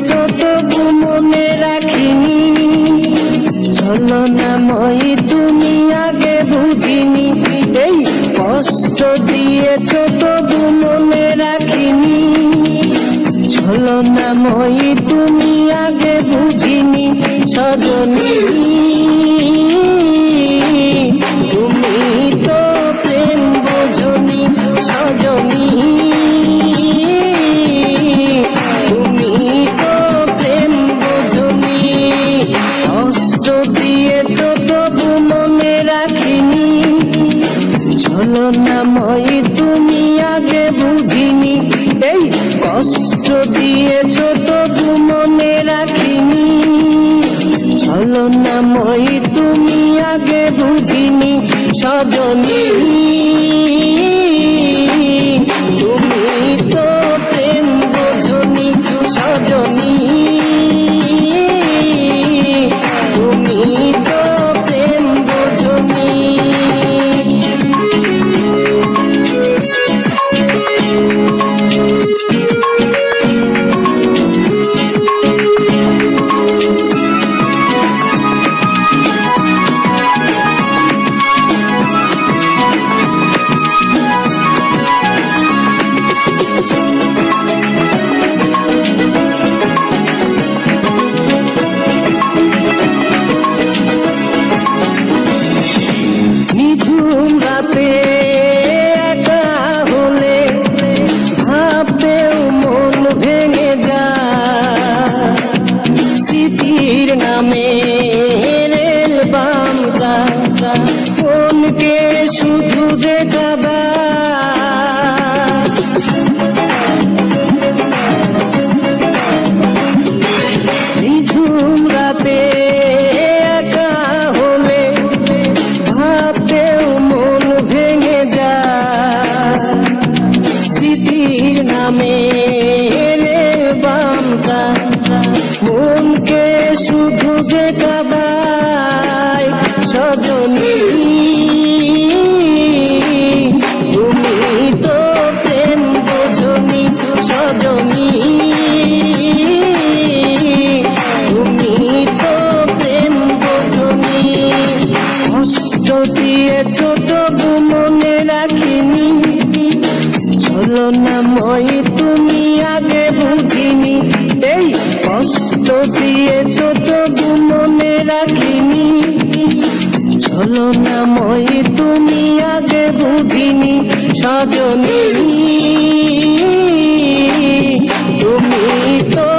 ছোট মনে রাখিনি। ছলনাময় তুমি আগে বুঝিনি। এই কষ্ট দিয়েছ তবু মনে রাখিনি। ছলনাময় তুমি আগে বুঝিনি। সজনী ছলনাময়ী তুমি আগে বুঝিনি। এই কষ্ট দিয়েছ তবু মনে রাখিনি। ছলনাময়ী তুমি আগে বুঝিনি। সজনী শুধু যে কাবাই সজনী দিয়েছ তবু মনে রাখিনি ছলনাময়ী তুমি আগে বুঝিনি। এই কষ্ট দিয়েছ তবু মনে রাখিনি ছলনাময়ী তুমি আগে বুঝিনি। সজনী, তুমি তো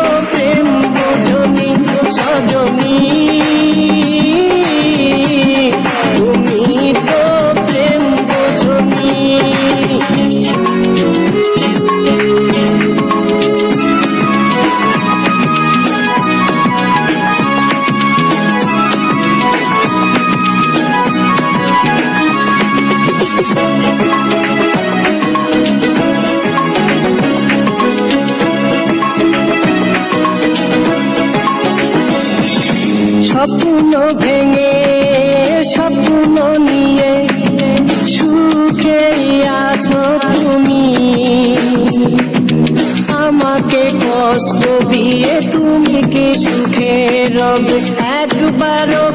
স্বপ্ন ভেঙে, স্বপ্ন নিয়ে সুখে আছো তুমি। আমাকে কষ্ট দিয়ে তুমি কি সুখে রবে একবারও